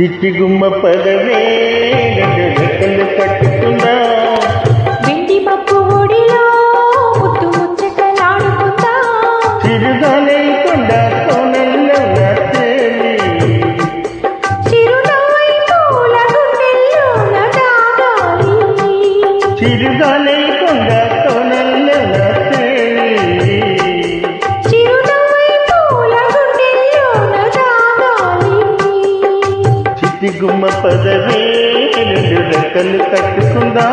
చిట్టి గుమ్మ పదవే రెండు రెక్కలు కట్టుకుందా వెండి పప్పు ఒడిలో ముచ్చటలాడుకుందా చిరుగాలై చిట్టి పదవే రెండు రెక్కలు కట్టుకుందా.